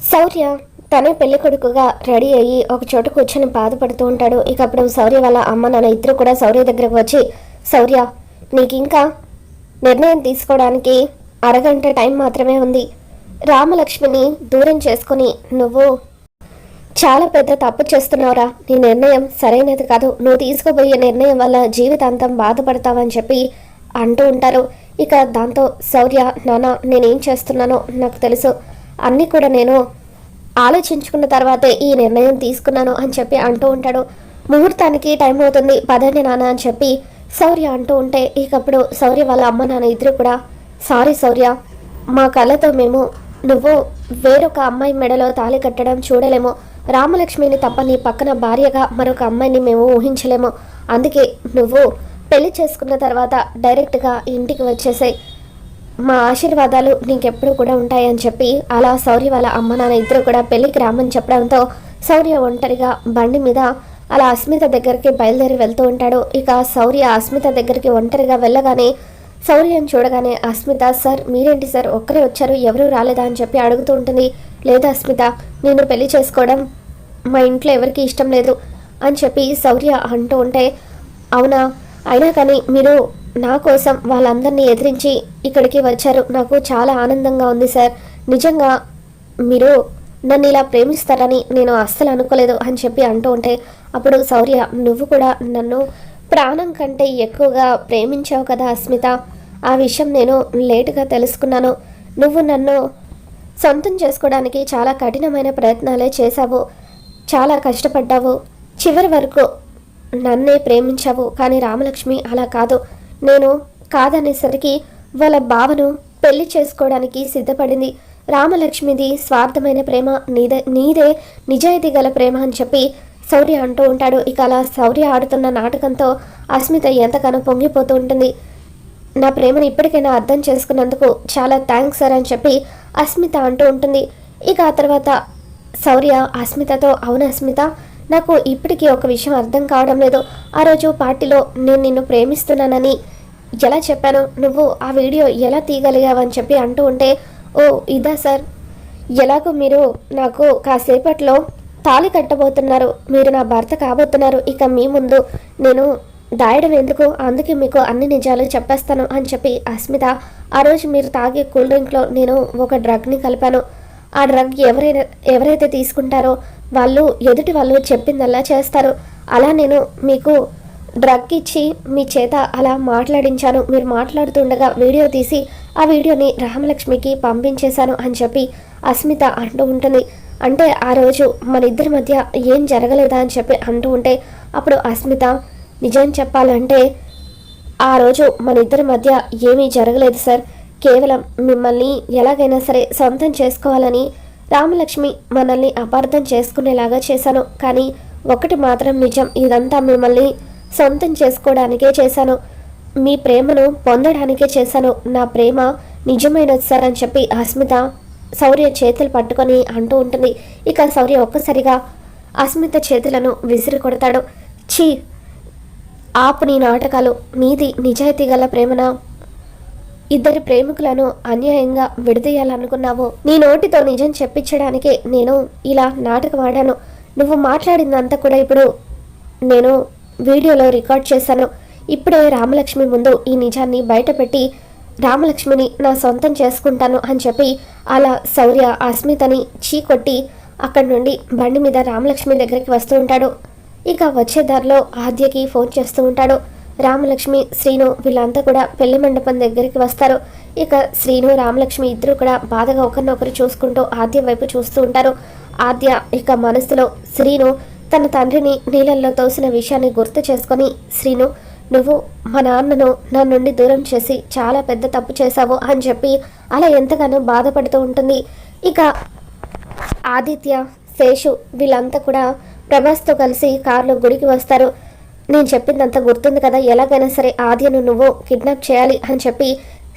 శౌర్య తనే పెళ్ళి కొడుకుగా రెడీ అయ్యి ఒక చోట కూర్చొని బాధపడుతూ ఉంటాడు. ఇక అప్పుడు శౌర్య వాళ్ళ అమ్మ నాన్న ఇద్దరు కూడా శౌర్య దగ్గరకు వచ్చి శౌర్య నీకు ఇంకా నిర్ణయం తీసుకోవడానికి అరగంట టైం మాత్రమే ఉంది. రామలక్ష్మిని దూరం చేసుకుని నువ్వు చాలా పెద్ద తప్పు చేస్తున్నావురా. నీ నిర్ణయం సరైనది కాదు. నువ్వు తీసుకోబోయే నిర్ణయం వల్ల జీవితాంతం బాధపడతావని చెప్పి అంటూ ఉంటారు. ఇక దాంతో శౌర్య నాన్న నేనేం చేస్తున్నానో నాకు తెలుసు. అన్నీ కూడా నేను ఆలోచించుకున్న తర్వాతే ఈ నిర్ణయం తీసుకున్నాను అని చెప్పి అంటూ ఉంటాడు. ముహూర్తానికి టైం అవుతుంది. పదండి నాన్న అని చెప్పి శౌర్య అంటూ ఉంటే ఇకప్పుడు శౌర్య వాళ్ళ అమ్మ నాన్న ఇద్దరు కూడా సారీ శౌర్య మా కళ్ళతో మేము నువ్వు వేరొక అమ్మాయి మెడలో తాళి కట్టడం చూడలేము. రామలక్ష్మిని తప్ప నీ పక్కన భార్యగా మరొక అమ్మాయిని మేము ఊహించలేము. అందుకే నువ్వు పెళ్ళి చేసుకున్న తర్వాత డైరెక్ట్గా ఇంటికి వచ్చేసాయి. మా ఆశీర్వాదాలు నీకెప్పుడు కూడా ఉంటాయని చెప్పి అలా సౌర్య వాళ్ళ అమ్మ నాన్న ఇద్దరు కూడా పెళ్ళికి రామని చెప్పడంతో సౌర్య ఒంటరిగా బండి మీద అలా అస్మిత దగ్గరికి బయలుదేరి వెళ్తూ ఉంటాడు. ఇక సౌర్య అస్మిత దగ్గరికి ఒంటరిగా వెళ్ళగానే సౌర్యను చూడగానే అస్మిత సార్ మీరేంటి సార్? ఒక్కరే వచ్చారు ఎవరూ రాలేదా? అని చెప్పి అడుగుతూ ఉంటుంది. లేదా అస్మిత నేను పెళ్ళి చేసుకోవడం మా ఇంట్లో ఎవరికి ఇష్టం లేదు అని చెప్పి సౌర్య అంటూ ఉంటే అవునా? అయినా కానీ మీరు నా కోసం వాళ్ళందరినీ ఎదిరించి ఇక్కడికి వచ్చారు. నాకు చాలా ఆనందంగా ఉంది సార్. నిజంగా మీరు నన్ను ఇలా ప్రేమిస్తారని నేను అస్సలు అనుకోలేదు అని చెప్పి అంటూ ఉంటే అప్పుడు శౌర్య నువ్వు కూడా నన్ను ప్రాణం కంటే ఎక్కువగా ప్రేమించావు కదా అస్మిత. ఆ విషయం నేను లేటుగా తెలుసుకున్నాను. నువ్వు నన్ను సొంతం చేసుకోవడానికి చాలా కఠినమైన ప్రయత్నాలే చేశావు. చాలా కష్టపడ్డావు. చివరి వరకు నన్నే ప్రేమించావు. కానీ రామలక్ష్మి అలా కాదు. నేను కాదనేసరికి వాళ్ళ బావను పెళ్ళి చేసుకోవడానికి సిద్ధపడింది. రామలక్ష్మిది స్వార్థమైన ప్రేమ నీదే నీదే నిజాయితీ గల ప్రేమ అని చెప్పి శౌర్య అంటూ ఉంటాడు. ఇక అలా శౌర్య ఆడుతున్న నాటకంతో అస్మిత ఎంతగానో పొంగిపోతూ ఉంటుంది. నా ప్రేమను ఇప్పటికైనా అర్థం చేసుకున్నందుకు చాలా థ్యాంక్స్ సార్ అని చెప్పి అస్మిత అంటూ ఉంటుంది. ఇక ఆ తర్వాత శౌర్య అస్మితతో అవును అస్మిత? నాకు ఇప్పటికీ ఒక విషయం అర్థం కావడం లేదు. ఆ రోజు పార్టీలో నేను నిన్ను ప్రేమిస్తున్నానని ఎలా చెప్పాను? నువ్వు ఆ వీడియో ఎలా తీయగలిగావని చెప్పి అంటూ ఉంటే ఓ ఇదా సార్ ఎలాగో మీరు నాకు కాసేపట్లో తాళి కట్టబోతున్నారు. మీరు నా భర్త కాబోతున్నారు. ఇక మీ ముందు నేను దాయడం ఎందుకు? అందుకే మీకు అన్ని నిజాలు చెప్పేస్తాను అని చెప్పి అస్మిత ఆ రోజు మీరు తాగే కూల్ డ్రింక్లో నేను ఒక డ్రగ్ని కలిపాను. ఆ డ్రగ్ ఎవరైనా ఎవరైతే తీసుకుంటారో వాళ్ళు ఎదుటి వాళ్ళు చెప్పిందల్లా చేస్తారు. అలా నేను మీకు డ్రగ్ ఇచ్చి మీ చేత అలా మాట్లాడించాను. మీరు మాట్లాడుతుండగా వీడియో తీసి ఆ వీడియోని రామలక్ష్మికి పంపించేశాను అని చెప్పి అస్మిత అంటూ ఉంటుంది. అంటే ఆ రోజు మన ఇద్దరి మధ్య ఏం జరగలేదా అని చెప్పి అంటూ ఉంటే అప్పుడు అస్మిత నిజం చెప్పాలంటే ఆ రోజు మన ఇద్దరి మధ్య ఏమీ జరగలేదు సార్. కేవలం మిమ్మల్ని ఎలాగైనా సరే సొంతం చేసుకోవాలని రామలక్ష్మి మనల్ని అపార్థం చేసుకునేలాగా చేశాను. కానీ ఒకటి మాత్రం నిజం ఇదంతా మిమ్మల్ని సొంతం చేసుకోవడానికే చేశాను. మీ ప్రేమను పొందడానికే చేశాను. నా ప్రేమ నిజమైనది సార్ అని చెప్పి అస్మిత శౌర్య చేతులు పట్టుకొని అంటూ ఉంటుంది. ఇక శౌర్య ఒక్కసారిగా అస్మిత చేతులను విసిరి కొడతాడు. ఛీ! ఆపు నీ నాటకాలు. నీది నిజాయితీ గల ప్రేమన? ఇద్దరి ప్రేమికులను అన్యాయంగా విడదీయాలనుకున్నావో. నీ నోటితో నిజం చెప్పించడానికే నేను ఇలా నాటకం ఆడాను. నువ్వు మాట్లాడిందంతా కూడా ఇప్పుడు నేను వీడియోలో రికార్డ్ చేశాను. ఇప్పుడే రామలక్ష్మి ముందు ఈ నిజాన్ని బయటపెట్టి రామలక్ష్మిని నా సొంతం చేసుకుంటాను అని చెప్పి అలా శౌర్య అస్మితని చీకొట్టి అక్కడి నుండి బండి మీద రామలక్ష్మి దగ్గరికి వస్తూ ఉంటాడు. ఇక వచ్చే దారిలో ఆద్యకి ఫోన్ చేస్తూ ఉంటాడు. రామలక్ష్మి శ్రీను వీళ్ళంతా కూడా పెళ్ళి మండపం దగ్గరికి వస్తారు. ఇక శ్రీను రామలక్ష్మి ఇద్దరు కూడా బాధగా ఒకరినొకరు చూసుకుంటూ ఆద్య వైపు చూస్తూ ఉంటారు. ఆద్య ఇక మనసులో శ్రీను తన తండ్రిని నీళ్ళల్లో తోసిన విషయాన్ని గుర్తు చేసుకొని శ్రీను నువ్వు మా నాన్నను నా నుండి దూరం చేసి చాలా పెద్ద తప్పు చేశావు అని చెప్పి అలా ఎంతగానో బాధపడుతూ ఉంటుంది. ఇక ఆదిత్య శేషు వీళ్ళంతా కూడా ప్రభాస్తో కలిసి కారులో గుడికి వస్తారు. నేను చెప్పిందంతా గుర్తుంది కదా ఎలాగైనా సరే ఆద్యను నువ్వు కిడ్నాప్ చేయాలి అని చెప్పి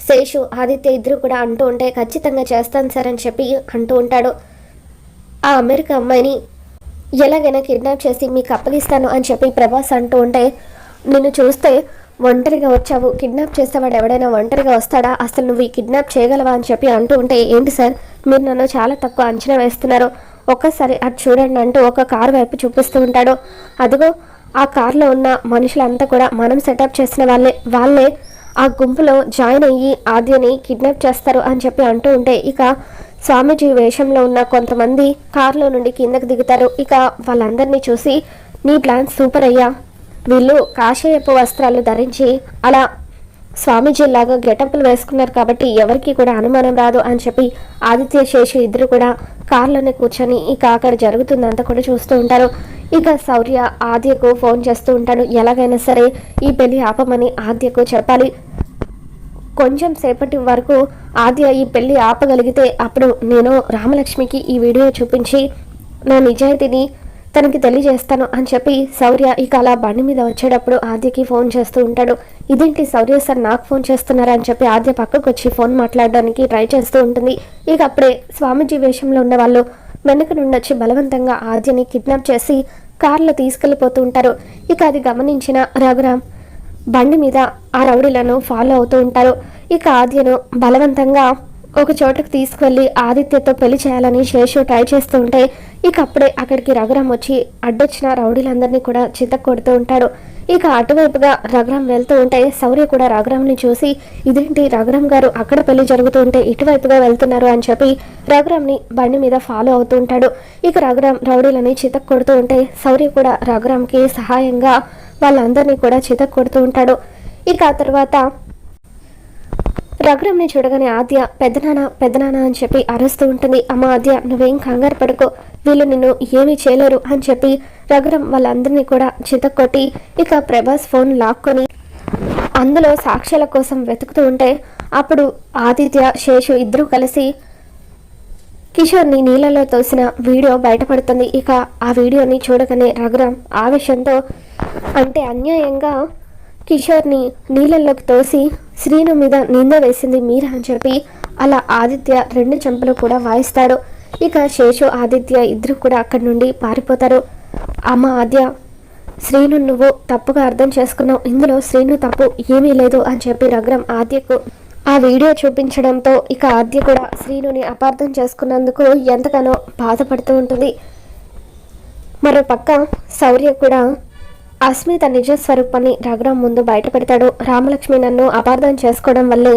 శేషు ఆదిత్య ఇద్దరు కూడా అంటూ ఉంటే ఖచ్చితంగా చేస్తాను సార్ అని చెప్పి అంటూ ఉంటాడు. ఆ అమెరికా అమ్మాయిని ఎలాగైనా కిడ్నాప్ చేసి మీకు అప్పగిస్తాను అని చెప్పి ప్రభాస్ అంటూ ఉంటే నిన్ను చూస్తే ఒంటరిగా వచ్చావు. కిడ్నాప్ చేసేవాడు ఎవడైనా ఒంటరిగా వస్తాడా? అసలు నువ్వు ఈ కిడ్నాప్ చేయగలవా? అని చెప్పి అంటూ ఉంటే ఏంటి సార్? మీరు నన్ను చాలా తక్కువ అంచనా వేస్తున్నారు. ఒక్కసారి అది చూడండి అంటూ ఒక కారు వైపు చూపిస్తూ ఉంటాడు. అదిగో ఆ కార్లో ఉన్న మనుషులంతా కూడా మనం సెటప్ చేసిన వాళ్ళే. వాళ్ళే ఆ గుంపులో జాయిన్ అయ్యి ఆద్యని కిడ్నాప్ చేస్తారు అని చెప్పి అంటూ ఉంటే ఇక స్వామీజీ వేషంలో ఉన్న కొంతమంది కారులో నుండి కిందకు దిగుతారు. ఇక వాళ్ళందరినీ చూసి నీ ప్లాన్ సూపర్ అయ్యా. వీళ్ళు కాషాయపు వస్త్రాలు ధరించి అలా స్వామీజీలాగా గెటప్లు వేసుకున్నారు కాబట్టి ఎవరికి కూడా అనుమానం రాదు అని చెప్పి ఆదిత్య శేషు ఇద్దరు కూడా కార్లోనే కూర్చొని ఇక అక్కడ జరుగుతుందంతా కూడా చూస్తూ ఉంటారు. ఇక శౌర్య ఆద్యకు ఫోన్ చేస్తూ ఉంటాడు. ఎలాగైనా సరే ఈ పెళ్ళి ఆపమని ఆద్యకు చెప్పాలి. కొంచెం సేపటి వరకు ఆద్య ఈ పెళ్ళి ఆపగలిగితే అప్పుడు నేను రామలక్ష్మికి ఈ వీడియో చూపించి నా నిజాయితీని తనకి తెలియజేస్తాను అని చెప్పి శౌర్య ఇక అలా బండి మీద వచ్చేటప్పుడు ఆద్యకి ఫోన్ చేస్తూ ఉంటాడు. ఇదేంటి శౌర్య సార్ నాకు ఫోన్ చేస్తున్నారా? అని చెప్పి ఆద్య పక్కకు వచ్చి ఫోన్ మాట్లాడడానికి ట్రై చేస్తూ ఉంటుంది. ఇక అప్పుడే స్వామీజీ వేషంలో ఉన్న వాళ్ళు వెనక నుండి వచ్చి బలవంతంగా ఆద్యని కిడ్నాప్ చేసి కార్లో తీసుకెళ్ళిపోతూ ఉంటారు. ఇక అది గమనించిన రఘురామ్ బండి మీద ఆ రౌడీలను ఫాలో అవుతూ ఉంటారు. ఇక ఆద్యను బలవంతంగా ఒక చోటకు తీసుకువెళ్ళి ఆదిత్యతో పెళ్ళి చేయాలని శేషు ట్రై చేస్తూ ఉంటే ఇక అప్పుడే అక్కడికి రఘురాం వచ్చి అడ్డొచ్చిన రౌడీలందరినీ కూడా చింత కొడుతూ ఉంటాడు. ఇక అటువైపుగా రఘురాం వెళ్తూ ఉంటే శౌర్య కూడా రఘురాంని చూసి ఇదేంటి రఘురాం గారు అక్కడ పెళ్ళి జరుగుతూ ఉంటే ఇటువైపుగా వెళ్తున్నారు అని చెప్పి రఘురాంని బండి మీద ఫాలో అవుతూ ఉంటాడు. ఇక రఘురాం రౌడీలని చితక్ కొడుతూ ఉంటే శౌర్య కూడా రఘురాంకి సహాయంగా వాళ్ళందరినీ కూడా చితక్ కొడుతూ ఉంటాడు. ఇక ఆ తర్వాత రఘురామ్ని చూడగానే ఆద్య పెద్దనాన్న పెద్దనాన్న అని చెప్పి అరుస్తూ ఉంటుంది. అమ్మ ఆద్య నువ్వేం కంగారు పడుకో. వీళ్ళు నిన్ను ఏమీ చేయలేరు అని చెప్పి రఘురామ్ వాళ్ళందరినీ కూడా చితక్కొట్టి ఇక ప్రభాస్ ఫోన్ లాక్కొని అందులో సాక్ష్యాల కోసం వెతుకుతూ ఉంటే అప్పుడు ఆదిత్య శేషు ఇద్దరూ కలిసి కిషోర్ని నీళ్ళలో తోసిన వీడియో బయటపడుతుంది. ఇక ఆ వీడియోని చూడగానే రఘురామ్ ఆవేశంతో అంటే అన్యాయంగా కిషోర్ని నీళ్ళల్లోకి తోసి శ్రీను మీద నింద వేసింది మీరా అని చెప్పి అలా ఆదిత్య రెండు చెంపలు కూడా వాయిస్తాడు. ఇక శేషు ఆదిత్య ఇద్దరు కూడా అక్కడి నుండి పారిపోతారు. అమ్మ ఆద్య శ్రీను నువ్వు తప్పుగా అర్థం చేసుకున్నావు. ఇందులో శ్రీను తప్పు ఏమీ లేదు అని చెప్పి రఘురం ఆద్యకు ఆ వీడియో చూపించడంతో ఇక ఆద్య కూడా శ్రీనుని అపార్థం చేసుకున్నందుకు ఎంతగానో బాధపడుతూ ఉంటుంది. మరో పక్క శౌర్య కూడా అస్మిత నిజ స్వరూపాన్ని రఘురాం ముందు బయటపెడతాడు. రామలక్ష్మి నన్ను అపార్థం చేసుకోవడం వల్లే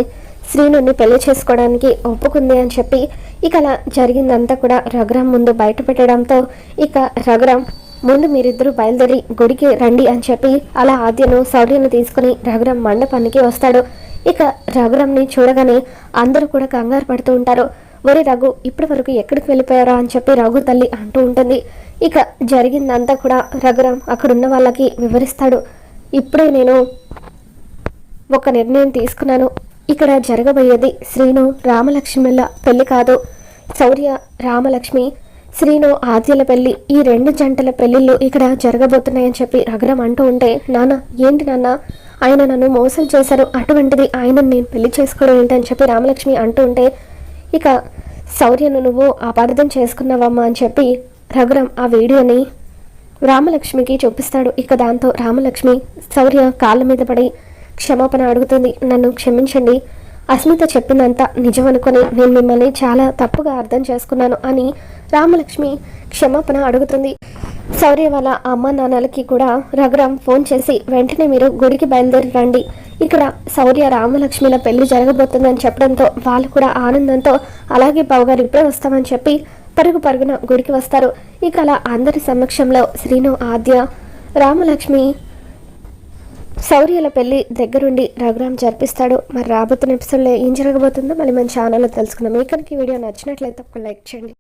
శ్రీనుని పెళ్ళి చేసుకోవడానికి ఒప్పుకుంది అని చెప్పి ఇక అలా జరిగిందంతా కూడా రఘురాం ముందు బయట పెట్టడంతో ఇక రఘురాం ముందు మీరిద్దరూ బయలుదేరి గుడికి రండి అని చెప్పి అలా ఆద్యను శౌర్యను తీసుకుని రఘురాం మండపానికి వస్తాడు. ఇక రఘురాంని చూడగానే అందరూ కూడా కంగారు పడుతూ ఉంటారు. ఒరే రఘు ఇప్పటి వరకు ఎక్కడికి వెళ్ళిపోయారా అని చెప్పి రఘు తల్లి అంటూ ఉంటుంది. ఇక జరిగిందంతా కూడా రఘురామ్ అక్కడున్న వాళ్ళకి వివరిస్తాడు. ఇప్పుడే నేను ఒక నిర్ణయం తీసుకున్నాను. ఇక్కడ జరగబోయేది శ్రీను రామలక్ష్మిల పెళ్ళి కాదు. శౌర్య రామలక్ష్మి శ్రీను ఆద్యల పెళ్ళి ఈ రెండు జంటల పెళ్ళిళ్ళు ఇక్కడ జరగబోతున్నాయని చెప్పి రఘురామ్ అంటూ ఉంటే నాన్న ఏంటి నాన్న? ఆయన నన్ను మోసం చేశారు. అటువంటిది ఆయన నేను పెళ్ళి చేసుకోవడం ఏంటని చెప్పి రామలక్ష్మి అంటూ ఉంటే ఇక శౌర్యను నువ్వు అపార్థం చేసుకున్నావమ్మా అని చెప్పి రఘురామ్ ఆ వీడియోని రామలక్ష్మికి చూపిస్తాడు. ఇక దాంతో రామలక్ష్మి శౌర్య కాళ్ళ మీద పడి క్షమాపణ అడుగుతుంది. నన్ను క్షమించండి. అస్మిత చెప్పిందంతా నిజం అనుకుని నేను మిమ్మల్ని చాలా తప్పుగా అర్థం చేసుకున్నాను అని రామలక్ష్మి క్షమాపణ అడుగుతుంది. శౌర్య వాళ్ళ అమ్మ నాన్నలకి కూడా రఘురామ్ ఫోన్ చేసి వెంటనే మీరు గుడికి బయలుదేరి రండి ఇక్కడ శౌర్య రామలక్ష్మిల పెళ్ళి జరగబోతుందని చెప్పడంతో వాళ్ళు కూడా ఆనందంతో అలాగే బావగారు ఇప్పుడే వస్తామని చెప్పి పరుగు పరుగున గుడికి వస్తారు. ఇక అలా అందరి సమక్షంలో శ్రీను ఆద్య రామలక్ష్మి సౌర్యల పెళ్ళి దగ్గరుండి రఘురామ్ జరిపిస్తాడు. మరి రాబోతున్న ఎపిసోడ్లో ఏం జరగబోతుందో మళ్ళీ మన ఛానల్లో తెలుసుకుందాం. మీకు కనుక వీడియో నచ్చినట్లయితే ఒక లైక్ చేయండి.